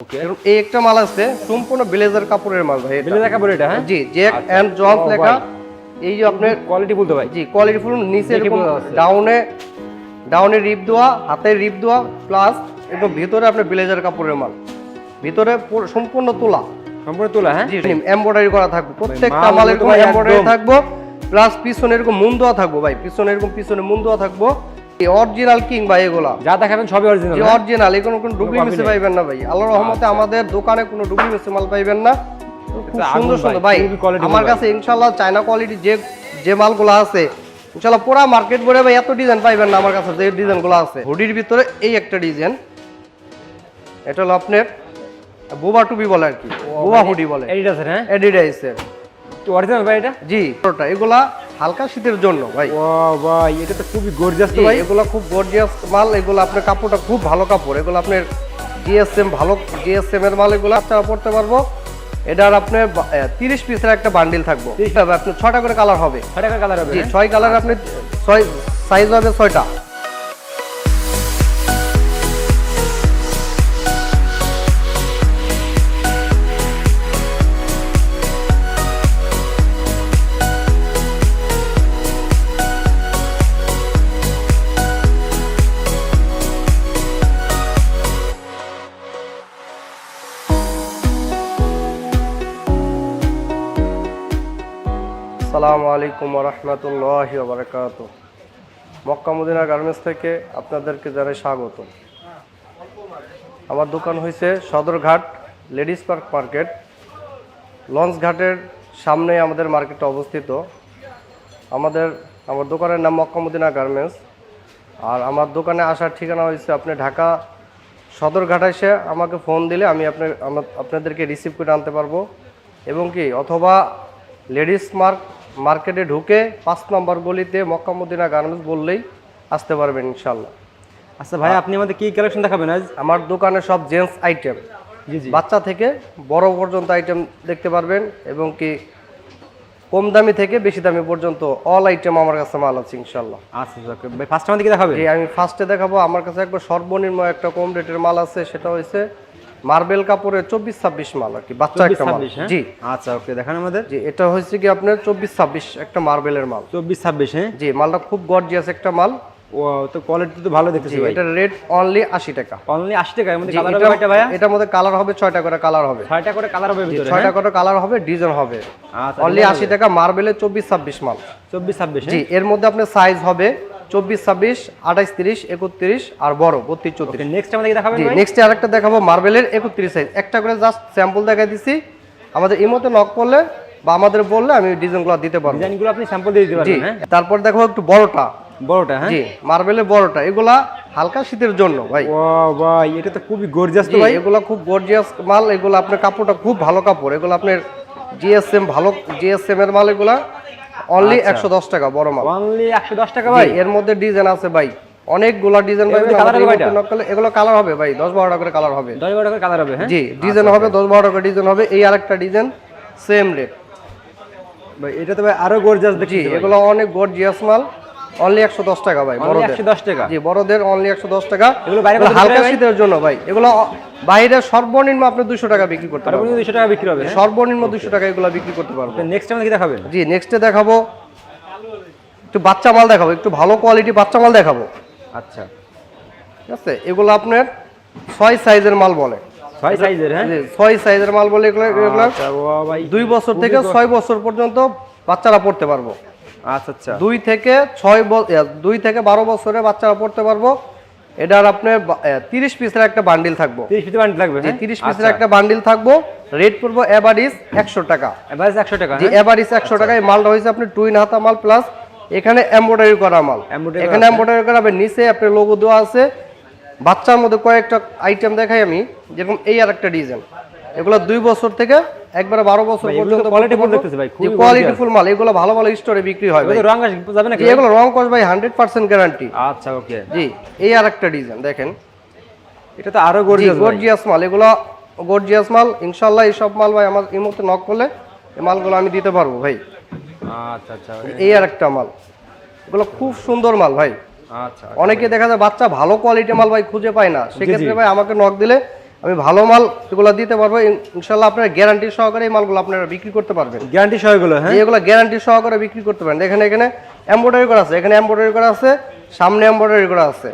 ওকে এই একটা মাল আছে সম্পূর্ণ ব্লেজার কাপড়ের মাল ভাই ব্লেজার কাপড় এটা হ্যাঁ? জি জ্যাক আচ্ছা। এন্ড জন্স লেখা এই যে আপনার কোয়ালিটি বলতে ভাই। জি কোয়ালিটি ফুল নিচে এরকম ডাউনে ডাউনে রিপ দেওয়া হাতে রিপ দেওয়া প্লাস একদম ভিতরে আপনার ব্লেজার কাপড়ের মাল। ভিতরে সম্পূর্ণ তোলা। সম্পূর্ণ তোলা হ্যাঁ? জি এমব্রয়ডারি করা থাকবে। প্রত্যেকটা মাল মাল এরকম এমব্রয়ডারি থাকব প্লাস পিছনে এরকম মুন দেওয়া থাকব ভাই পিছনে এরকম পিছনে মুন দেওয়া থাকব। অরিজিনাল কিং ভাই এগুলা। যা দেখাবেন সবই অরিজিনাল যে অরিজিনাল এগুলো কোনো ডুবলি মিশে পাইবেন না ভাই। আল্লাহর রহমতে আমাদের দোকানে কোনো ডুবলি মিশে মাল পাইবেন না। খুব সুন্দর সুন্দর। ভাই, আমার কাছে ইনশাআল্লাহ চায়না কোয়ালিটি যে যে মালগুলো আছে ইনশাআল্লাহ পুরো মার্কেট ভরে ভাই এত ডিজাইন পাইবেন না আমার কাছে যে ডিজাইনগুলো আছে। হুডির ভিতরে এই একটা ডিজাইন এটা হলো আপনার বোবা টুপি বলে আর কি। বোবা হুডি বলে। এডিডাস হ্যাঁ? এডিডাইসের তো অরিজিনাল ভাই এটা? জি। ওটা এগুলা হালকা শীতের জন্য ভাই। ও ভাই এটা তো খুবই গর্জিয়াস তো ভাই। এগুলো খুব গর্জিয়াস মাল এগুলো আপনার কাপড়টা খুব ভালো কাপড়। এগুলো আপনার জিএসএম ভালো জিএসএম এর মাল এগুলো আপনারা পড়তে পারব। এটার আপনার তিরিশ পিসের একটা বান্ডিল থাকব। আপনার ছয়টা করে কালার হবে। ছয় টাকা কালার হবে হ্যাঁ? ছয় কালার আপনি ছয় সাইজ হবে ছয়টা। আসসালামু আলাইকুম রহমতুল্লাহ বারকাত মক্কা মদিনা গার্মেন্টস থেকে আপনাদেরকে জানাই স্বাগত। আমার দোকান হয়েছে Sadarghat ladies park market. Launch ঘাটের সামনে আমাদের মার্কেটটা অবস্থিত। আমাদের, আমার দোকানের নাম মক্কা মদিনা গার্মেন্টস। আর আমার দোকানে আসার ঠিকানা হয়েছে আপনি ঢাকা সদরঘাট এসে আমাকে ফোন দিলে আমি আপনার আপনাদেরকে রিসিভ করে আনতে পারব। এবং কি, অথবা লেডিস মার্ক মার্কেটে ঢুকে পাঁচ নম্বর গলিতে মক্কামুদ্দিনা গার্মেন্টস বললেই আসতে পারবেন ইনশাল্লাহ আচ্ছা ভাই আপনি আমাদের কি কালেকশন দেখাবেন আজ? আমার দোকানে সব জেন্টস আইটেম। জি জি। বাচ্চা থেকে বড় পর্যন্ত আইটেম দেখতে পারবেন এবং কি কম দামি থেকে বেশি দামি পর্যন্ত অল আইটেম আমার কাছে মাল আছে ইনশাল্লাহ আচ্ছা ওকে ভাই ফার্স্ট আমাদের কি দেখাবেন? আমি ফার্স্টে দেখাবো। আমার কাছে একবার সর্বনিম্ন একটা কম রেটের মাল আছে সেটা হচ্ছে মার্বেল কাপড়ের চব্বিশ ছাব্বিশ মাল আর কি বাচ্চা একটা মাল। 26, হ্যাঁ? জি। আচ্ছা ওকে দেখান আমাদের। জি এটা হচ্ছে কি আপনার চব্বিশ ছাব্বিশ একটা মার্বেলের মাল। চব্বিশ ছাব্বিশ হ্যাঁ? জি মালটা খুব গর্জিয়াস একটা মাল। ও তো কোয়ালিটি তো ভালো দেখতেছি জি রেট অনলি আশি টাকা। অনলি আশি টাকা এর মধ্যে কালার হবে কয়টা ভাইয়া? এটার মধ্যে কালার হবে করে কালার হবে। করে কালার হবে ভিতরে ছয়টা করে কালার হবে ডিজাইন হবে। আচ্ছা অনলি আশি টাকা মার্বেলের চব্বিশ ছাব্বিশ মাল। জি এর মধ্যে আপনার সাইজ হবে চব্বিশ ছাব্বিশ আঠাইশ তিরিশ একত্রিশ আর বড় বত্রিশ চৌত্রিশ। নেক্সট আমাদের নেক্সট আরেকটা দেখাবো মার্বেলের একত্রিশ সাইজ একটা করে জাস্ট স্যাম্পল দেখাই দিছি। আমাদের ইমোতে নক করলে বা আমাদের বললে আমি ডিজাইনগুলো দিতে পারব। ডিজাইনগুলো আপনি স্যাম্পল দিয়ে দিতে পারবেন হ্যাঁ? তারপর দেখো একটু বড়টা। বড়টা হ্যাঁ? জি মার্বেলের বড়টা। এগুলা হালকা শীতের জন্য ভাই। ভাই এটা তো খুবই গর্জিয়াস তো ভাই। এগুলা খুব গর্জিয়াস মাল। এগুলো আপনার কাপড়টা খুব ভালো কাপড়। এগুলো আপনার জিএসএম ভালো জিএসএম এর মাল এগুলা। অনলি আচ্ছা। একশো দশ টাকা বড় মাল। অনলি একশো দশ টাকা ভাই। এর মধ্যে ডিজাইন আছে ভাই। অনেকগুলা ডিজাইন ভাই? এগুলো কালার হবে ভাই দশ বারোটা করে কালার হবে। দশ বারো করে কালার হবে হ্যাঁ? জি ডিজাইন হবে দশ বারোটা করে ডিজাইন হবে এই আরেকটা ডিজাইন সেম রেট ভাই এটা তো ভাই আরও গর্জিয়াস দেখি এগুলো অনেক গর্জিয়াস মাল। অনলি একশো দশ টাকা ভাই বড়দের। একশো দশ টাকা? জি বড়দের অনলি একশো দশ টাকা। এগুলো বাইরে হালকা শীতের জন্য ভাই। এগুলো বাইরে সর্বনিম্ন আপনি দুশো টাকা বিক্রি করতে পারবেন। দুশো টাকা বিক্রি হবে হ্যাঁ? সর্বনিম্ন দুশো টাকা এগুলো বিক্রি করতে পারব নেক্সট আমাদের কি দেখাবেন জি নেক্সটে দেখাবো। একটু বাচ্চা মাল দেখাবো একটু ভালো কোয়ালিটি বাচ্চা মাল দেখাবো। আচ্ছা। ঠিক আছে? এগুলো আপনার ছয় সাইজের মাল বলে। ছয় সাইজের হ্যাঁ? ছয় সাইজের মাল বলে এগুলো এগুলো আচ্ছা, ভাই। দুই বছর থেকে ছয় বছর পর্যন্ত বাচ্চারা পড়তে পারব। আচ্ছা আচ্ছা। দুই থেকে ছয় দুই থেকে বারো বছরে বাচ্চারা পড়তে পারব। এটার আপনার তিরিশ পিসের একটা বান্ডিল থাকব। তিরিশ ফিতে বান্ড লাগবে যে হ্যাঁ? তিরিশ পিসের একটা বান্ডিল থাকব রেট পড়ব এভারিজ একশো টাকা। এভারেজ একশো টাকা যে এভারিজ একশো টাকায় মালটা হয়েছে আপনি টুইন হাতা মাল প্লাস এখানে এমব্রয়ডারি করা মাল। এখানে এমব্রয়ডারি করা হবে নিচে আপনার লোগো দেওয়া আছে। বাচ্চার মধ্যে কয়েকটা আইটেম দেখাই আমি যেরকম এই আর একটা ডিজাইন এগুলো দুই বছর থেকে একবারে বারো বছর পর্যন্ত quality full দেখতেছি ভাই, খুবই কোয়ালিটি ফুল মাল এগুলো ভালো ভালো স্টোরে বিক্রি হয় ভাই। এগুলো রং আসবে যাবে নাকি? এগুলো রং কস ভাই হান্ড্রেড পার্সেন্ট গ্যারান্টি আচ্ছা ওকে জি এই আর একটা ডিজাইন দেখেন। এটা তো আরও গর্জিয়াস গর্জিয়াস মাল এগুলো গর্জিয়াস মাল। ইনশাল্লাহ এই সব মাল ভাই আমার এই মুহূর্তে নক করলে এই মালগুলো আমি দিতে পারব ভাই। আচ্ছা আচ্ছা এই আর একটা মাল। এগুলো খুব সুন্দর মাল ভাই। আচ্ছা অনেকে দেখা যায় বাচ্চা ভালো কোয়ালিটি মাল ভাই খুঁজে পায় না। সেক্ষেত্রে ভাই আমাকে নক দিলে আমি ভালো মাল এগুলো দিতে পারব। ইনশাল্লাহ আপনারা গ্যারান্টি সহকারে এই মালগুলো আপনারা বিক্রি করতে পারবেন। গ্যারান্টি সহ এগুলো হ্যাঁ? এগুলো গ্যারান্টি সহকারে বিক্রি করতে পারেন এখানে এখানে এমব্রয়ডারি করা আছে। এখানে এমব্রয়ডারি করা আছে সামনে এমব্রয়ডারি করা আছে।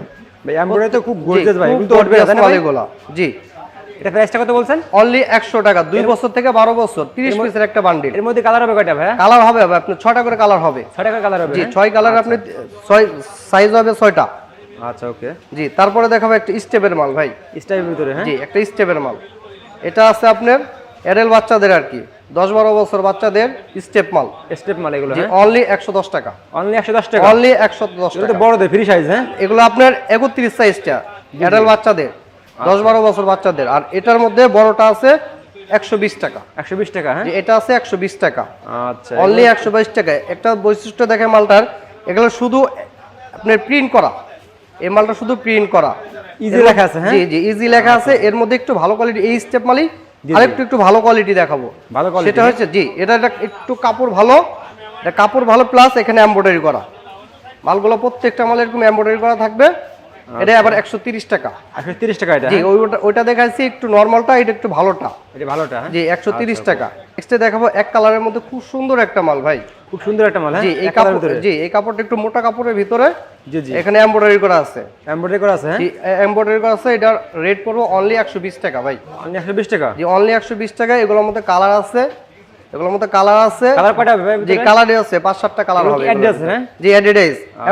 ভাই এমব্রয়ডারি তো খুব গর্জিয়াস ভাই খুব এগুলো তো উঠবে না, মাল এগুলো জি। এটা প্রাইসটা কত বলছেন? অনলি একশো টাকা দুই বছর থেকে বারো বছর তিরিশ পিসের একটা বান্ডিল এর মধ্যে কালার হবে কয়টা ভাই? কালার হবে হবে আপনার ছটা করে কালার হবে। ছয় টাকার কালার হবে জি হ্যাঁ? ছয় কালার আপনি ছয় সাইজ হবে ছয়টা। আচ্ছা ওকে জি তারপরে দেখাবো একটা স্টেপের মাল ভাই। স্টাইলের ভিতরে হ্যাঁ? জি একটা স্টেপের মাল। এটা আছে আপনার এরেল বাচ্চাদের আর কি দশ বারো বছর বাচ্চাদের স্টেপ মাল। স্টেপ মাল এগুলো হ্যাঁ? অনলি একশো দশ টাকা। অনলি একশো দশ টাকা? অনলি একশো দশ টাকা। বড়দের ফ্রি সাইজ হ্যাঁ? এগুলো আপনার একত্রিশ সাইজটা অ্যাডাল্ট বাচ্চাদের দশ বারো বছর বাচ্চাদের। আর এটার মধ্যে বড়টা আছে একশো বিশ টাকা। একশো বিশ টাকা হ্যাঁ? এটা আছে একশো বিশ টাকা। আচ্ছা অনলি একশো বাইশ টাকায়। একটা বৈশিষ্ট্য দেখে মালটার এগুলো শুধু আপনার প্রিন্ট করা। এই মালটা শুধু প্রিন্ট করা। ইজি লেখা আছে, হ্যাঁ? জি জি ইজি লেখা আছে। এর মধ্যে একটু ভালো কোয়ালিটি এই স্টেপ মালই আরেকটু একটু ভালো কোয়ালিটি দেখাবো। ভালো কোয়ালিটি সেটা হচ্ছে জি এটা একটা একটু কাপড় ভালো। এটা কাপড় ভালো প্লাস এখানে এমব্রয়ডারি করা। মালগুলো প্রত্যেকটা মাল এরকম এমব্রয়ডারি করা থাকবে। এটা আবার একশো তিরিশ টাকা। একশো তিরিশ টাকা এটা জি হ্যাঁ? ওই ওটা- ওইটা দেখাচ্ছি একটু নর্মালটা এটা একটু ভালোটা। এটা ভালোটা হ্যাঁ? জি একশো তিরিশ টাকা। নেক্সটে দেখাবো এক কালারের মধ্যে খুব সুন্দর একটা মাল ভাই। খুব সুন্দর একটা মাল হ্যাঁ? জি এই কাপড় জি এই কাপড়টা একটু মোটা কাপড়ের ভিতরে। জি জি। এখানে এমব্রয়ডারি করা আছে। এমব্রয়ডারি করা আছে হ্যাঁ? জি এমব্রয়ডারি করা আছে এটার রেট পড়ব অনলি একশো বিশ টাকা ভাই। অনলি একশো বিশ টাকা? জি অনলি একশো বিশ টাকা এগুলোর মধ্যে কালার আছে। এগুলোর মধ্যে কালার আছে। কালার কয়টা হবে ভাই জি কালারই আছে পাঁচ সাতটা কালার হবে কি হ্যাঁ? জি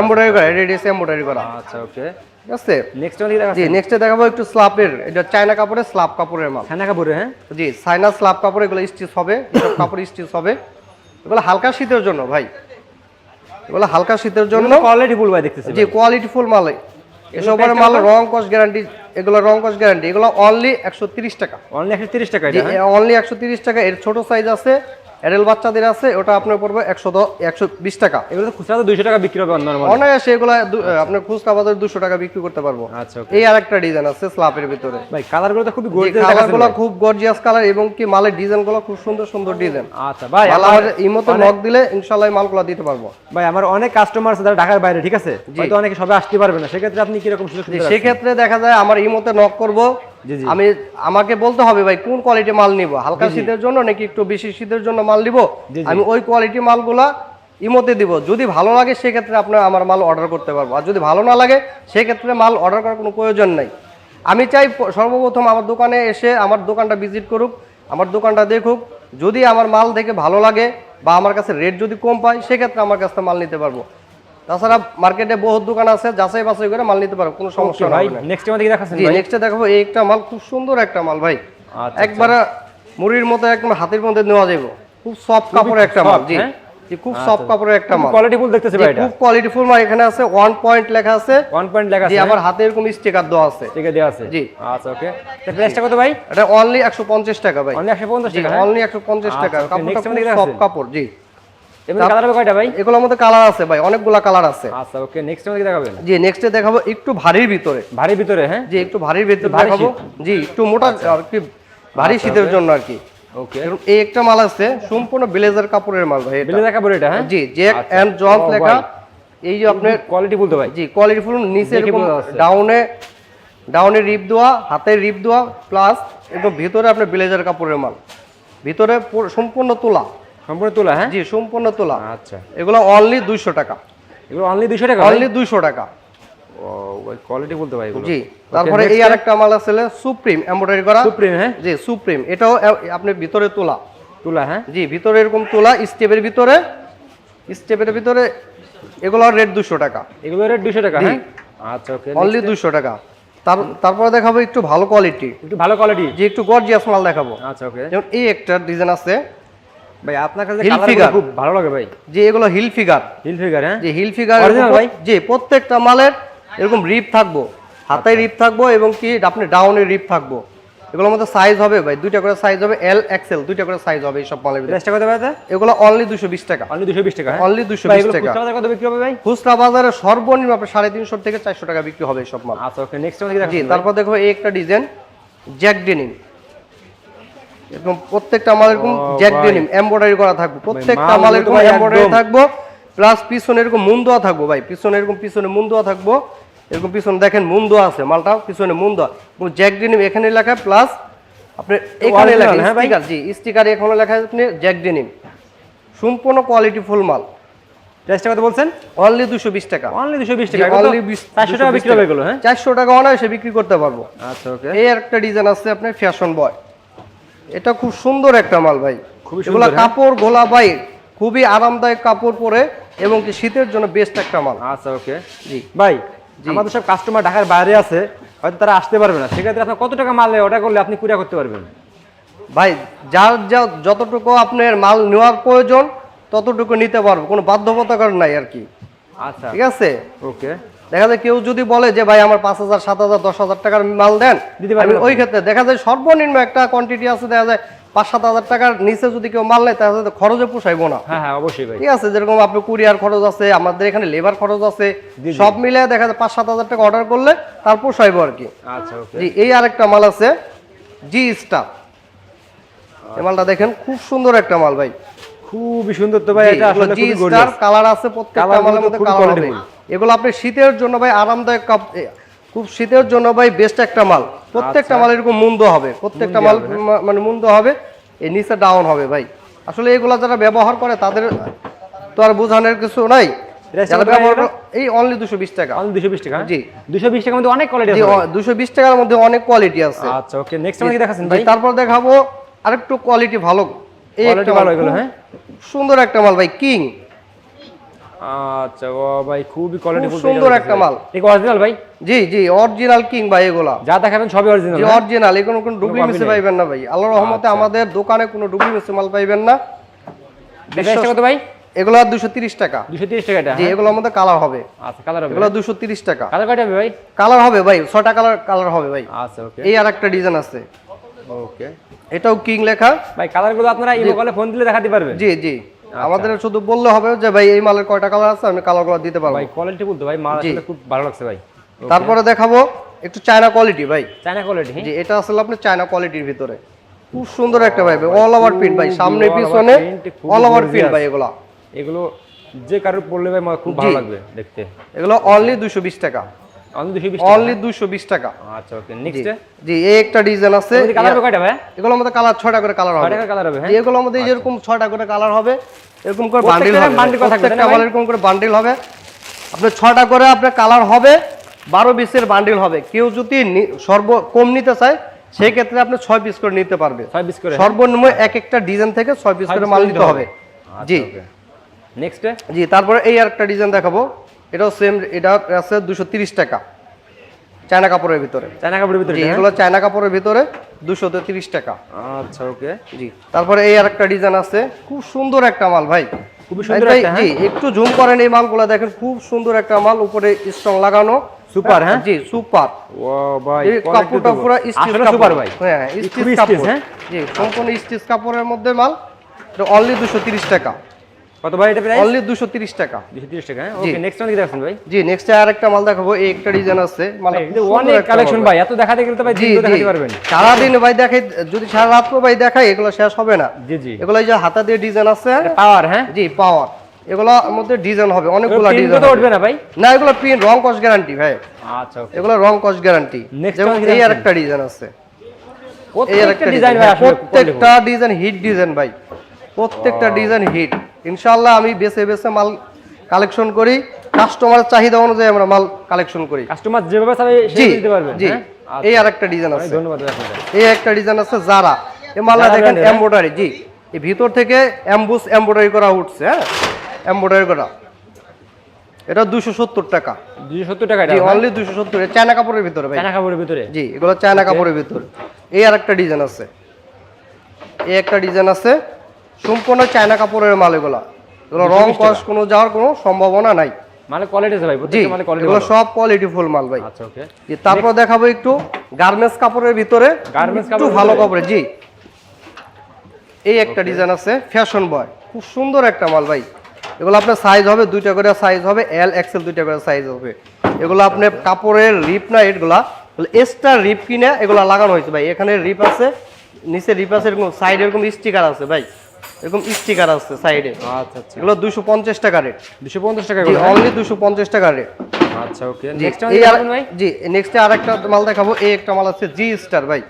এমব্রয়ডারি করা অ্যাডিডাইস এমব্রয়ডারি করা। আচ্ছা ওকে। ঠিক আছে? নেক্সট ওয়ান কি জি নেক্সটে দেখাবো একটু স্লাপের এটা চায়না কাপড়ের স্লাপ কাপড়ের মাল ছানা কাপড়ে হ্যাঁ? জি সাইনা স্লাব কাপড় এগুলো স্টিচ হবে এসব কাপড় স্টিচ হবে। এগুলো হালকা শীতের জন্য ভাই। এগুলো হালকা শীতের জন্য। কোয়ালিটি ফুল ভাই দেখতেছি কোয়ালিটি ফুল মাল। এসবের মাল রং কস গ্যারান্টি এগুলো রং কস গ্যারান্টি এগুলো অনলি একশো তিরিশ টাকা। অনলি একশো তিরিশ টাকা এটা হ্যাঁ? অনলি একশো তিরিশ টাকা এর ছোট সাইজ আছে। এডেল বাচ্চাদের আছে ওটা আপনার পড়বে একশো একশো বিশ টাকা। এগুলো খুচরা তো দুইশো টাকা বিক্রি হবে নর্মাল অনায়াসে এগুলো আপনার খুচরা বাজারে দুশো টাকা বিক্রি করতে পারব। আচ্ছা এই আরেকটা ডিজাইন আছে স্লাপের ভিতরে। ভাই কালারগুলো তো খুবই যে গর্জিয়াস কালারগুলো খুব গর্জিয়াস কালার এবং কি মালের ডিজাইনগুলো খুব সুন্দর সুন্দর ডিজাইন আচ্ছা ভাই মাল আমার আমাদের ইমোতে নক দিলে ইনশাল্লাহ এই মালগুলো দিতে পারব। ভাই আমার অনেক কাস্টমার আছে যারা ঢাকার বাইরে ঠিক আছে? হয়তো অনেকে সবাই আসতে পারবে না। সেক্ষেত্রে আপনি কীরকম সুযোগ সুবিধা সেক্ষেত্রে দেখা যায় আমার ইমোতে নক করব। আমি আমাকে বলতে হবে ভাই কোন কোয়ালিটি মাল নিব? হালকা শীতের জন্য নাকি একটু বেশি শীতের জন্য মাল নিব। আমি ওই কোয়ালিটি মালগুলা ইমোতে দিব। যদি ভালো লাগে সেক্ষেত্রে আপনার আমার মাল অর্ডার করতে পারব। আর যদি ভালো না লাগে সেক্ষেত্রে মাল অর্ডার করার কোনো প্রয়োজন নাই। আমি চাই সর্বপ্রথম আমার দোকানে এসে আমার দোকানটা ভিজিট করুক আমার দোকানটা দেখুক। যদি আমার মাল দেখে ভালো লাগে বা আমার কাছে রেট যদি কম পায় সেক্ষেত্রে আমার কাছ থেকে মাল নিতে পারব। তাছাড়া মার্কেটে বহুত দোকান আছে যাচাই বাছাই করে মাল নিতে পারব কোনো সমস্যা ভাই হবে না। নেক্সট আমাদের কি দেখাচ্ছেন ভাই? নেক্সটে দেখাবো এই একটা মাল খুব সুন্দর একটা মাল ভাই। আচ্ছা, একবারে মুড়ির মতো একদম হাতের মধ্যে নেওয়া যাবে খুব সফট কাপড়ের একটা মাল জি। হ্যাঁ? জি খুব সফট কাপড়ের একটা মাল। কোয়ালিটি ফুল দেখতেছি ভাই এটা খুব কোয়ালিটি ফুল মাল এখানে আছে ওয়ান পয়েন্ট লেখা আছে। ওয়ান পয়েন্ট লেখা জি আছে আমার হাতে এরকম স্টিকার দেওয়া আছে। আছে দেওয়া আছে। জি। আচ্ছা ওকে প্রাইসটা কত ভাই? এটা অনলি একশো পঞ্চাশ টাকা ভাই। অনলি একশো পঞ্চাশ জি টাকা হ্যাঁ? অনলি একশো পঞ্চাশ টাকা। আচ্ছা, কাপড়টা খুব সফট কাপড় জি। কয়টা ভাই? এগুলোর মধ্যে কালার আছে ভাই অনেকগুলা কালার আছে। আচ্ছা ওকে নেক্সট দেখাবেন? জি নেক্সটে দেখাবো একটু ভারীর ভিতরে। ভিতরে হ্যাঁ? জি একটু ভারীর ভিতরে দেখাবো। জি একটু মোটা আর কি ভারী শীতের জন্য আর কি। ওকে এই একটা মাল আছে সম্পূর্ণ ব্লেজার কাপড়ের মাল ভাই এটা। বিলে এটা হ্যাঁ? জি জ্যাক আচ্ছা। এন্ড জন্স লেখা। এই যে আপনার কোয়ালিটি বলতে ভাই। জি কোয়ালিটি ফুল নিচে এরকম ডাউনে ডাউনে রিপ দেওয়া হাতে রিপ দেওয়া প্লাস একদম ভিতরে আপনার ব্লেজার কাপড়ের মাল। ভিতরে সম্পূর্ণ তোলা। সম্পূর্ণ তোলা হ্যাঁ? জি সম্পূর্ণ তোলা। আচ্ছা। এগুলো অনলি দুইশো টাকা। এগুলো অনলি দুশো টাকা অনলি দুইশো টাকা। কোয়ালিটি বলতে এগুলো। জি তারপরে এই আরেকটা মাল আছে সুপ্রিম এমব্রয়ডারি করা। সুপ্রিম হ্যাঁ? জি সুপ্রিম এটাও আপনি ভিতরে তোলা। তোলা হ্যাঁ? জি ভিতরে এরকম তোলা স্টেপের ভিতরে স্টেপের ভিতরে এগুলো রেট দুশো টাকা। এগুলো রেট দুশো টাকা হ্যাঁ? আচ্ছা ওকে অনলি দুশো টাকা। তার তারপরে দেখাবো একটু ভালো কোয়ালিটি একটু ভালো কোয়ালিটি যে একটু গর্জিয়াস মাল দেখাবো। আচ্ছা ওকে যেমন এই একটা ডিজাইন আছে ভাই আপনার কাছে কালার figure। খুব ভালো লাগে ভাই। যে এগুলো হিল ফিগার হিল ফিগার হ্যাঁ? যে হিল ফিগার ভাই? যে প্রত্যেকটা মালের এরকম রিপ থাকব। হাতায় রিপ থাকব এবং কি আপনি ডাউনে রিপ থাকব। এগুলোর মধ্যে সাইজ হবে ভাই দুইটা করে সাইজ হবে এল এক্সেল দুইটা করে সাইজ হবে এইসব মালের ভিতরে। কত ভাই এগুলো অনলি দুশো বিশ টাকা। অনলি দুশো বিশ টাকা হ্যাঁ? অনলি বিশ এগুলো টাকা। খুচরা বাজারে কত বিক্রি হবে ভাই? খুচরা বাজারে সর্বনিম্ন আপনার সাড়ে তিনশো থেকে চারশো টাকা বিক্রি হবে এইসব মাল। আচ্ছা ওকে নেক্সট? তারপর দেখো এই একটা ডিজাইন জ্যাক ডেনিম এরকম প্রত্যেকটা মাল এরকম জ্যাক এমব্রয়ডারি করা থাকবে। প্রত্যেকটা মাল এরকম এমব্রয়ডারি থাকব প্লাস পিছনে এরকম মুন দেওয়া থাকব ভাই পিছনে এরকম পিছনে মুন দেওয়া থাকব। এরকম পিছনে দেখেন মুন্দ আছে মালটা পিছনে মুন্দ জ্যাক ডেনিম এখানে লেখা প্লাস আপনি এখানে লেখা হ্যাঁ ভাই? স্টিকার জি স্টিকার এখানে লেখা আছে আপনি জ্যাক ডেনিম সম্পূর্ণ কোয়ালিটি ফুল মাল। প্রাইসটা কত বলছেন? অনলি দুশো বিশ টাকা। অনলি দুশো বিশ টাকা। অনলি চারশো টাকা বিক্রি হবে এগুলো হ্যাঁ? চারশো টাকা অনায়াসে বিক্রি করতে পারব। আচ্ছা ওকে এই একটা ডিজাইন আছে আপনার ফ্যাশন বয় এটা খুব সুন্দর একটা মাল ভাই। এগুলা হ্যাঁ? কাপড় গোলা ভাই খুবই আরামদায়ক কাপড় পরে এবং কি শীতের জন্য বেস্ট একটা মাল। আচ্ছা ওকে জি। ভাই আমাদের সব কাস্টমার ঢাকার বাইরে আছে হয়তো তারা আসতে পারবে না। সেক্ষেত্রে আপনার কত টাকা মাল অর্ডার করলে আপনি কুরিয়া করতে পারবেন? ভাই যার যা যতটুকু আপনার মাল নেওয়ার প্রয়োজন ততটুকু নিতে পারব কোনো বাধ্যবাধকতা নাই আর কি। আচ্ছা। ঠিক আছে? ওকে দেখা যায় কেউ যদি বলে যে ভাই আমার পাঁচ হাজার সাত হাজার দশ হাজার টাকার মাল দেন। আমি ওই ক্ষেত্রে দেখা যায় সর্বনিম্ন একটা কোয়ান্টিটি আছে দেখা যায় পাঁচ সাত হাজার টাকার নিচে যদি কেউ মাল নেয় তাহলে খরচে পোষাইবো না। হ্যাঁ হ্যাঁ অবশ্যই ভাই। ঠিক আছে যেরকম আপনার কুরিয়ার খরচ আছে আমাদের এখানে লেবার খরচ আছে। সব মিলে দেখা যায় পাঁচ সাত হাজার টাকা অর্ডার করলে তার পোষাইবো আর কি। আচ্ছা জি এই আরেকটা মাল আছে জি স্টার এই মালটা দেখেন খুব সুন্দর একটা মাল ভাই। খুবই সুন্দর তো ভাই এটা আসলে জি খুবই স্টার কালার আছে প্রত্যেকটা মালের মধ্যে কালার qualityful। এগুলো আপনি শীতের জন্য ভাই আরামদায়ক কাপ খুব শীতের জন্য ভাই বেস্ট একটা মাল। প্রত্যেকটা মাল এরকম মুন্দ হবে। প্রত্যেকটা মাল মানে মুন্দ হবে এই নিচে ডাউন হবে ভাই। আসলে এগুলো যারা ব্যবহার করে তাদের তো আর বোঝানোর কিছু নাই। এই অনলি দুশো বিশ টাকা। অনলি দুশো বিশ টাকা? জি। দুশো বিশ টাকার মধ্যে অনেক কোয়ালিটি দুশো বিশ টাকার মধ্যে অনেক কোয়ালিটি আছে। আচ্ছা ওকে নেক্সট আমাকে দেখাচ্ছেন ভাই। তারপর দেখাবো আরেকটু কোয়ালিটি ভালো। এই একটা মাল, হ্যাঁ? সুন্দর একটা মাল ভাই কিং আচ্ছা ও ভাই খুবই কোয়ালিটি সুন্দর একটা মাল। এটা অরিজিনাল ভাই? জি জি অরিজিনাল কিং ভাই এগুলা। যা দেখাবেন সবই অরিজিনাল যে অরিজিনাল এগুলো কোনো ডুবলি মিশে পাইবেন না ভাই। রহমতে আমাদের দোকানে কোনো ডুবলি মিশে মাল পাইবেন না। কত ভাই? এগুলো টাকা। দুশো তিরিশ টাকা এটা জি এগুলোর মধ্যে কালার হবে। আচ্ছা কালার হবে। এগুলো দুশো তিরিশ টাকা। কালার কয়টা হবে ভাই? কালার হবে ভাই ছটা কালার কালার হবে ভাই। আচ্ছা ওকে। এই আর একটা ডিজাইন আছে। ওকে। এটাও কিং লেখা। ভাই কালারগুলো আপনারা কলে ফোন দিলে দেখাতে পারবেন। জি জি। আমাদের শুধু বললে হবে যে ভাই এই মালের কয়টা কালার আছে? আমি কালারগুলো দিতে পারব। ভাই কোয়ালিটি বলতো ভাই মাল আসলে খুব ভালো লাগছে ভাই। তারপরে দেখাবো একটু চায়না কোয়ালিটি ভাই। চায়না কোয়ালিটি জি এটা আসলে আপনি চায়না কোয়ালিটির ভিতরে। খুব সুন্দর একটা ভাই অল ওভার প্রিন্ট ভাই সামনে পিছনে অল ওভার প্রিন্ট ভাই এগুলা। এগুলো যে কারোর পড়লে ভাই খুব ভালো লাগবে দেখতে। এগুলো অনলি দুশো বিশ টাকা। অনলি দুশো বিশ অনলি দুশো বিশ টাকা। আচ্ছা ওকে নেক্সট জি এই একটা ডিজাইন আছে। কালার কয়টা ভাই? এগুলোর মধ্যে কালার ছয়টা করে কালার হবে। কয়টা কালার হবে হ্যাঁ? এগুলোর মধ্যে যেরকম ছয়টা করে কালার হবে এরকম করে বান্ডিল হবে। প্রত্যেকটা? এরকম করে বান্ডিল আপনার ছয়টা করে আপনার কালার হবে বারো পিসের বান্ডিল হবে। কেউ যদি সর্ব কম নিতে চায় সেই ক্ষেত্রে আপনি ছয় পিস করে নিতে পারবে। পিস করে সর্বনিম্ন এক একটা ডিজাইন থেকে ছয় পিস করে মাল নিতে হবে। হবে। জি। নেক্সট জি তারপরে এই আরেকটা ডিজাইন দেখাবো। এটাও সেম এটা আছে দুশো তিরিশ টাকা চায়না কাপড়ের ভিতরে। চায়না কাপড়ের ভিতরে হ্যাঁ? এগুলো চায়না কাপড়ের ভিতরে দুশো তিরিশ টাকা। আচ্ছা ওকে। জি তারপরে এই আরেকটা ডিজাইন আছে খুব সুন্দর একটা মাল ভাই। খুবই সুন্দর জি হ্যাঁ? একটু জুম করেন এই মালগুলো দেখেন খুব সুন্দর একটা মাল উপরে স্ট্রং লাগানো। Super, হ্যাঁ? জি সুপার। ও ভাই কাপড়টা পুরো স্টিচ সুপার ভাই। হ্যাঁ স্টিচ কাপড়? জি সম্পূর্ণ স্টিচ কাপড়ের মধ্যে মাল। এটা অনলি দুশো তিরিশ টাকা। কত ভাই এটা প্রাইস অনলি দুশো তিরিশ টাকা। দুশো তিরিশ টাকা হ্যাঁ? ওকে নেক্সট আমাকে দেখাচ্ছেন ভাই? জি নেক্সট আর একটা মাল দেখাবো এই একটা ডিজাইন আছে। মানে অনেক কালেকশন ভাই এত দেখাতে গেলে তো ভাই দিন দেখাতে পারবেন। সারাদিন ভাই দেখাই যদি সারা রাত্র ভাই দেখাই এগুলো শেষ হবে না। জি জি। এগুলো এই যে হাতা দিয়ে ডিজাইন আছে। পাওয়ার হ্যাঁ? জি পাওয়ার এগুলোর মধ্যে ডিজাইন হবে অনেকগুলো ডিজাইন উঠবে না ভাই? না এগুলো প্রিন্ট রং কস গ্যারান্টি ভাই। আচ্ছা এগুলো রং কস গ্যারান্টি যেমন এই আরেকটা ডিজাইন আছে। প্রত্যেকটা ডিজাইন ডিজাইন ভাই প্রত্যেকটা ডিজাইন হিট ডিজাইন ভাই। প্রত্যেকটা ডিজাইন হিট ইনশাআল্লাহ আমি বেছে বেছে মাল কালেকশন করি। কাস্টমারের চাহিদা অনুযায়ী আমরা মাল কালেকশন করি। কাস্টমার যেভাবে জি সেভাবে দিতে পারবেন জি। হ্যাঁ? আচ্ছা, এই আরেকটা ডিজাইন আছে। ধন্যবাদ এই একটা ডিজাইন আছে যারা এই মালটা দেখেন? এমব্রয়ডারি জি। এই ভিতর থেকে এমবুস এমব্রয়ডারি করা উঠছে হ্যাঁ? এমব্রয়ডারি করা। এটা দুশো সত্তর টাকা। দুশো সত্তর টাকা এটা অনলি দুশো সত্তর। চায়না কাপড়ের ভিতরে ভাই। চায়না কাপড়ের ভিতরে? জি এগুলো চায়না কাপড়ের ভিতরে। এই আরেকটা ডিজাইন আছে। এই একটা ডিজাইন আছে। সম্পূর্ণ চায়না কাপড়ের মাল এগুলা। এগুলো রং কস কোনো যাওয়ার কোনো সম্ভাবনা নাই। মানে কোয়ালিটি আছে ভাই জি মানে কোয়ালিটি এগুলো সব কোয়ালিটি ফুল মাল ভাই। আচ্ছা ওকে তারপর দেখাবো একটু গার্মেন্টস কাপড়ের ভিতরে। একটু কাপড়ের ভালো? কাপড়ে জি। এই একটা ডিজাইন আছে ফ্যাশন বয় খুব সুন্দর একটা মাল ভাই। এগুলো আপনার সাইজ হবে দুইটা করে সাইজ হবে এল এক্সেল দুইটা করে সাইজ হবে। এগুলো আপনি কাপড়ের রিপ না এগুলা এক্সট্রা রিপ কিনে এগুলো লাগানো হয়েছে ভাই। এখানে রিপ আছে নিচে রিপ আছে এরকম সাইডে এরকম স্টিকার আছে ভাই। এরকম স্টিকার আছে সাইডে আচ্ছা আচ্ছা। এগুলো দুশো পঞ্চাশ টাকা রেট দুশো পঞ্চাশ টাকা করে হ্যাঁ? অনলি দুশো পঞ্চাশ টাকা রেট আচ্ছা ওকে নেক্সট ভাই? জি নেক্সটে আরেকটা মাল দেখাবো। এই একটা মাল আছে জি স্টার ভাই।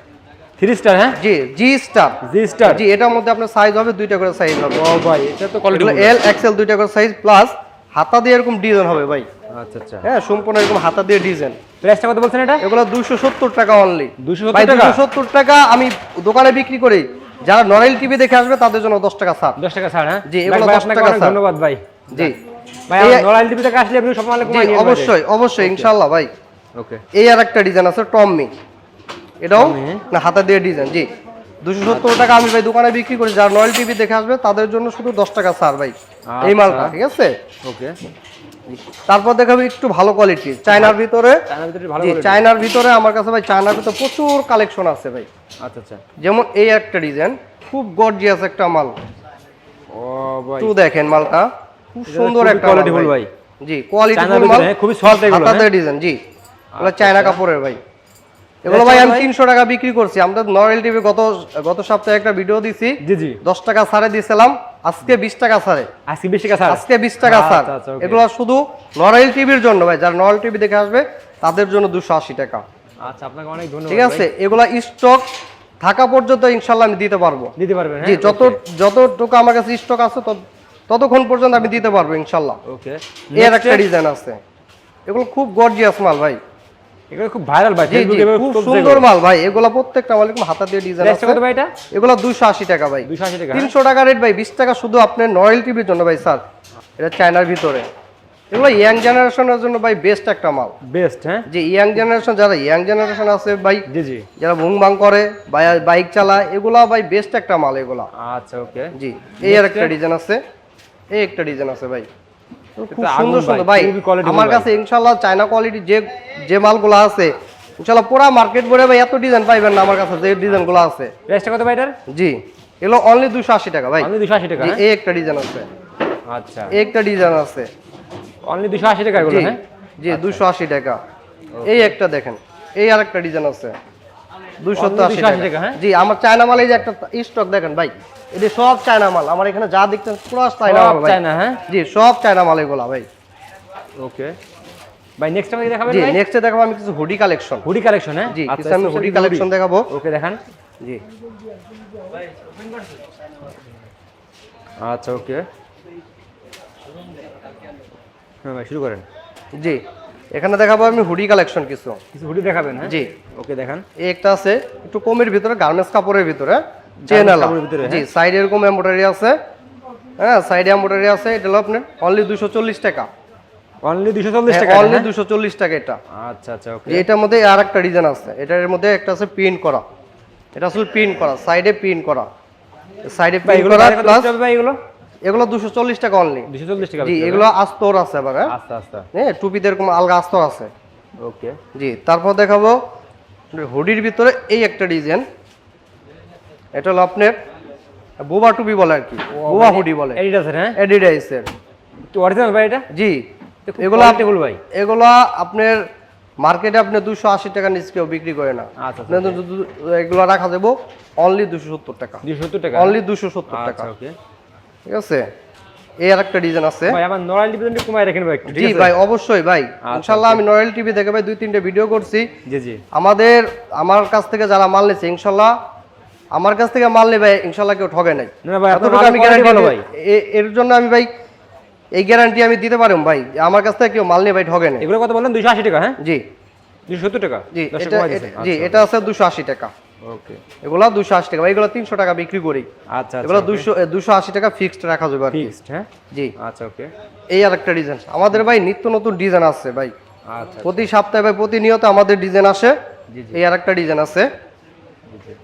থ্রি স্টার হ্যাঁ? জি জি স্টার জি স্টার জি এটার মধ্যে আপনার সাইজ হবে দুইটা করে সাইজ হবে। ও ভাই এটা তো কোয়ালিটি এল এক্সেল দুইটা করে সাইজ প্লাস হাতা দিয়ে এরকম ডিজাইন হবে ভাই। আচ্ছা আচ্ছা। হ্যাঁ সম্পূর্ণ এরকম হাতা দিয়ে ডিজাইন প্রাইসটা কত বলছেন এটা? এগুলো দুইশো সত্তর টাকা অনলি 270 টাকা? দুশো সত্তর টাকা আমি দোকানে বিক্রি করি। যারা নরেল টিভি দেখে আসবে তাদের জন্য দশ টাকা ছাড়। 10 টাকা ছাড় হ্যাঁ? জি, এগুলো 10 টাকা ছাড়। ধন্যবাদ ভাই। জি। ভাই নরাইল টিভি থেকে আসলে আপনি সব মালে কমাই অবশ্যই অবশ্যই ইনশাল্লাহ ভাই। ওকে। এই আর একটা ডিজাইন আছে টমমি এটাও না হাতা দিয়ে ডিজাইন জি। দুশো সত্তর টাকা আমি ভাই দোকানে বিক্রি করি। যারা নয়েল টিভি দেখে আসবে তাদের জন্য শুধু দশ টাকা ছাড় ভাই। এই মালটা ঠিক আছে? ওকে। তারপর দেখাবো একটু ভালো কোয়ালিটি চায়নার ভিতরে। চায়নার ভিতরে আমার কাছে ভাই চায়নার ভিতরে প্রচুর কালেকশন আছে ভাই। আচ্ছা আচ্ছা। যেমন এই একটা ডিজাইন খুব গর্জিয়াস একটা মাল। ও ভাই। দেখেন মালটা। খুব সুন্দর একটা quality ভাই। জি কোয়ালিটি ফুল মাল। হ্যাঁ, খুবই soft এগুলো, হাতাতে হ্যাঁ? ডিজাইন জি। এগুলো চায়না কাপড়ের ভাই। এগুলো ভাই আমি তিনশো টাকা বিক্রি করছি। আমরা নরেল টিভি গত গত সপ্তাহে একটা ভিডিও দিছি। জি জি। দশ টাকা ছাড়ে দিয়েছিলাম আজকে বিশ টাকা ছাড়ে। আজকে 20 টাকা ছাড়? আজকে বিশ টাকা ছাড়। আচ্ছা, আচ্ছা, এগুলো শুধু নরেল টিভির জন্য ভাই যারা নরেল টিভি দেখে আসবে তাদের জন্য দুশো আশি টাকা। আচ্ছা আপনাকে অনেক ধন্যবাদ ঠিক আছে? এগুলা স্টক থাকা পর্যন্ত ইনশাল্লাহ আমি দিতে পারব। দিতে পারবেন জি যত যতটুকু আমার কাছে স্টক আছে তত- ততক্ষণ পর্যন্ত আমি দিতে পারব ইনশাল্লাহ। ওকে এর একটা ডিজাইন আছে। এগুলো খুব গর্জিয়াস মাল ভাই। এগুলো খুব ভাইরাল ভাই জি জি ফেসবুকে খুব সুন্দর মাল ভাই এগুলো প্রত্যেকটা মাল এরকম হাতা দিয়ে ডিজাইন আছে। কত ভাই এটা? এগুলো দুইশো আশি টাকা ভাই। 280 টাকা হ্যাঁ? তিনশো টাকা রেট ভাই বিশ টাকা শুধু আপনার নয়েল টিভির জন্য ভাই স্যার এটা চায়নার ভিতরে। এগুলো ইয়াং জেনারেশনের জন্য ভাই বেস্ট একটা মাল। বেস্ট হ্যাঁ? যে ইয়াং জেনারেশন যারা ইয়াং জেনারেশন আছে ভাই জি জি। যারা ভুং ভাং করে বাইক চালায় এগুলা ভাই বেস্ট একটা মাল এগুলা। আচ্ছা ওকে জি এই আর একটা ডিজাইন আছে। এই একটা ডিজাইন আছে ভাই। খুব সুন্দর সুন্দর। ভাই আমার কাছে ইনশাল্লাহ চায়না কোয়ালিটি যে যে মালগুলো আছে ইনশাল্লাহ পুরা মার্কেট ভরে ভাই এত ডিজাইন পাইবেন না আমার কাছে যে ডিজাইনগুলো আছে। প্রাইসটা কত ভাই এটার? জি এগুলো অনলি দুশো আশি টাকা ভাই। অনলি 280 টাকা হ্যাঁ? এই একটা ডিজাইন আছে। আচ্ছা। একটা ডিজাইন আছে। অনলি 280 টাকা এগুলো হ্যাঁ? জি দুশো আশি টাকা। এই একটা দেখেন এই আর একটা ডিজাইন আছে। দুশো Only আশি 280 টাকা, হ্যাঁ? জি আমার চায়না মাল যে একটা স্টক দেখেন ভাই। এটা সব চায়না মাল। আমার এখানে যা দেখছেন পুরো চায়না মাল ভাই। চায়না, হ্যাঁ? জি সব চায়না মাল এগুলা ভাই। ওকে। ভাই নেক্সট আমাকে দেখাবেন জি ভাই? নেক্সটে দেখাবো আমি কিছু হুডি কালেকশন হুডি কালেকশন হ্যাঁ? জি আচ্ছা, কিছু আমি হুডি কালেকশন দেখাবো। ওকে দেখান। জি। আচ্ছা ওকে। হ্যাঁ ভাই শুরু করেন। জি এখানে দেখাবো আমি হুডি কালেকশন কিছু। কিছু হুডি দেখাবেন হ্যাঁ? জি। ওকে দেখান। এই একটা আছে একটু কমের ভিতরে গার্মেন্টস কাপড়ের ভিতরে। চেন কাপড়ের জি সাইডে এরকম এমব্রয়ডারি আছে। হ্যাঁ সাইডে এমব্রয়ডারি আছে এটা হলো আপনার অনলি টাকা। অনলি 240 টাকা অনলি হ্যাঁ? টাকা এটা। আচ্ছা আচ্ছা ওকে এটার মধ্যে আর একটা ডিজাইন আছে। এটার মধ্যে একটা আছে প্রিন্ট করা। এটা আসলে প্রিন্ট করা সাইডে প্রিন্ট করা। সাইডে এগুলো করা প্লাস টাকা অনলি 240 টাকা জি এগুলো আস্তর আছে আবার হ্যাঁ? আস্তে আস্তে। হ্যাঁ টুপিতে এরকম আলগা আস্তর আছে। ওকে জি তারপর দেখাবো হুডির ভিতরে এই একটা ডিজাইন এটা হলো আপনার বোবা টুপি বলে আর কি বোবা হুডি বলে। এডিডাস হ্যাঁ? অ্যাডিডাইসের তো অরিজিনাল ভাই এটা? জি। এগুলো এগুলো আপ- টেবিল ভাই। এগুলো আপনার মার্কেটে আপনি দুশো আশি টাকা নিচ কেউ বিক্রি করে না। আচ্ছা, আপনি দু- দু- এগুলো রাখা দেবো অনলি দুশো সত্তর টাকা। 270 টাকা? অনলি দুশো সত্তর টাকা। আচ্ছা ওকে ঠিক আছে? এই আর একটা ডিজাইন আছে। ভাই আমার নরাল ডিভিশনটা কমায় রাখেন ভাই জি ভাই অবশ্যই ভাই। আচ্ছা, ইনশাল্লাহ আমি নয়েল টিভি দেখে ভাই দুই তিনটে ভিডিও করছি। জি জি। আমাদের আমার কাছ থেকে যারা মাল নিচ্ছে ইনশাল্লাহ আমার কাছ থেকে মাল নেবে ইনশাল্লাহ কেউ ঠগে নাই। আমি গ্যারান্টি ভাই? এর জন্য আমি ভাই এই গ্যারান্টি আমি দিতে পারি ভাই। আমার কাছ থেকে কেউ মাল নিয়ে ভাই ঠগে নাই। এগুলো কত বললেন 280 টাকা হ্যাঁ? জি। 270 টাকা? জি এটা টাকা দিয়েছেন। জি আচ্ছা, এটা আছে দুশো আশি টাকা। ওকে। এগুলো দুশো আশি টাকা। এগুলো তিনশো টাকা বিক্রি করি। আচ্ছা এগুলো দুশো দুশো আশি টাকা ফিক্সড রাখা যাবে আর ফিক্সড হ্যাঁ? জি। আচ্ছা ওকে। এই আর একটা ডিজাইন আমাদের ভাই নিত্য নতুন ডিজাইন আছে ভাই। আচ্ছা প্রতি সপ্তাহে ভাই প্রতিনিয়ত আমাদের ডিজাইন আসে। জি, জি। এই আর একটা ডিজাইন আছে।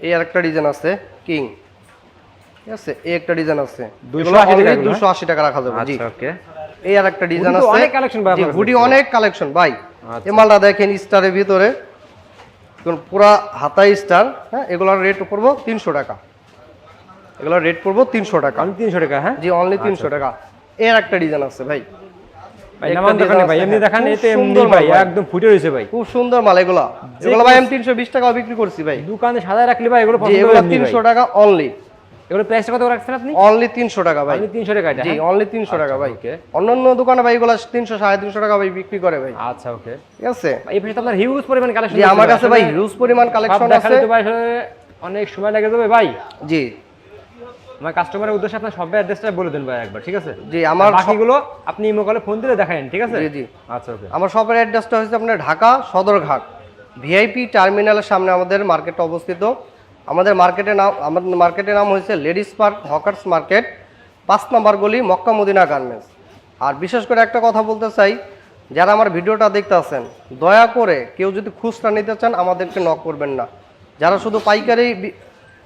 এই আরেকটা ডিজাইন আছে কিং। ঠিক আছে এই একটা ডিজাইন আছে। 280 টাকা রাখা যাবে জি। আচ্ছা ওকে। এই আর একটা ডিজাইন আছে। অনেক collection ভাই আপনার অনেক কালেকশন ভাই। আচ্ছা। এই মালটা দেখেন স্টারের ভিতরে। পুরা হাতাই স্টার হ্যাঁ এগুলোর রেট পড়ব তিনশো টাকা। এগুলোর রেট পড়ব তিনশো টাকা। আমি 300 টাকা হ্যাঁ? জি অনলি তিনশো টাকা। এর একটা ডিজাইন আছে ভাই। ভাই নামান দেখান ভাই এমনি। দেখান এতে এমনি ভাই একদম ফুটে রয়েছে ভাই। খুব সুন্দর মাল এগুলো। এগুলো ভাই আমি তিনশো বিশ টাকা বিক্রি করছি ভাই। দোকানে সাদা রাখলে ভাই এগুলো এগুলো টাকা অনলি এগুলো প্রাইসটা কত রাখছেন আপনি? অনলি তিনশো টাকা ভাই। আপনি তিনশো টাকা এটা জি? অনলি তিনশো টাকা ভাই। অন্যান্য দোকানে ভাই এগুলো তিনশো সাড়ে তিনশো টাকা ভাই বিক্রি করে ভাই। আচ্ছা ওকে ঠিক আছে? এই পাশে তো আপনার হিউজ পরিমাণ কালেকশন আমার কাছে ভাই হিউজ পরিমাণ কালেকশন আছে। অনেক সময় লেগে যাবে ভাই। জি। আমার কাস্টমারের উদ্দেশ্যে আপনার সব অ্যাড্রেসটা বলে দেন ভাই একবার ঠিক আছে? জি আমার বাকিগুলো আপনি ইমো কলে ফোন দিলে দেখায়েন ঠিক আছে? জি জি। আচ্ছা ওকে আমার শপের অ্যাড্রেসটা হচ্ছে আপনার ঢাকা সদরঘাট ভিআইপি টার্মিনালের সামনে আমাদের মার্কেটটা অবস্থিত। আমাদের মার্কেটের নাম আমাদের মার্কেটের নাম হয়েছে লেডিস পার্ক হকার্স মার্কেট পাঁচ নম্বর গলি মক্কা মদিনা গার্মেন্টস আর বিশেষ করে একটা কথা বলতে চাই যারা আমার ভিডিওটা দেখতে আছেন দয়া করে কেউ যদি খুচরা নিতে চান আমাদেরকে নক করবেন না। যারা শুধু পাইকারি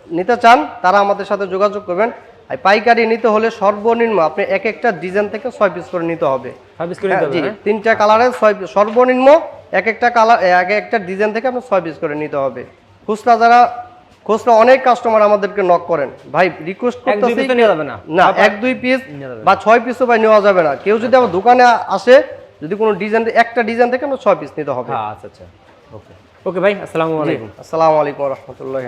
নিতে চান তারা আমাদের সাথে যোগাযোগ করবেন। আর পাইকারি নিতে হলে সর্বনিম্ন আপনি এক একটা ডিজাইন থেকে ছয় পিস করে নিতে হবে। হ্যাঁ, জি? তিনটা কালারের ছয় সর্বনিম্ন এক একটা কালার এক একটা ডিজাইন থেকে আপনার ছয় পিস করে নিতে হবে। খুচরা যারা খুচরা অনেক কাস্টমার আমাদেরকে নক করেন। ভাই রিকোয়েস্ট করতেছি না? এক দুই পিস বা ছয় পিসও ভাই নেওয়া যাবে না। কেউ যদি আমার দোকানে আসে যদি কোনো ডিজাইন একটা ডিজাইন থেকে আমরা ছয় পিস নিতে হবে। হ্যাঁ আচ্ছা আচ্ছা। ওকে। ওকে ভাই আসসালামু আলাইকুম। আসসালামু আলাইকুম রহমতুল্লাহ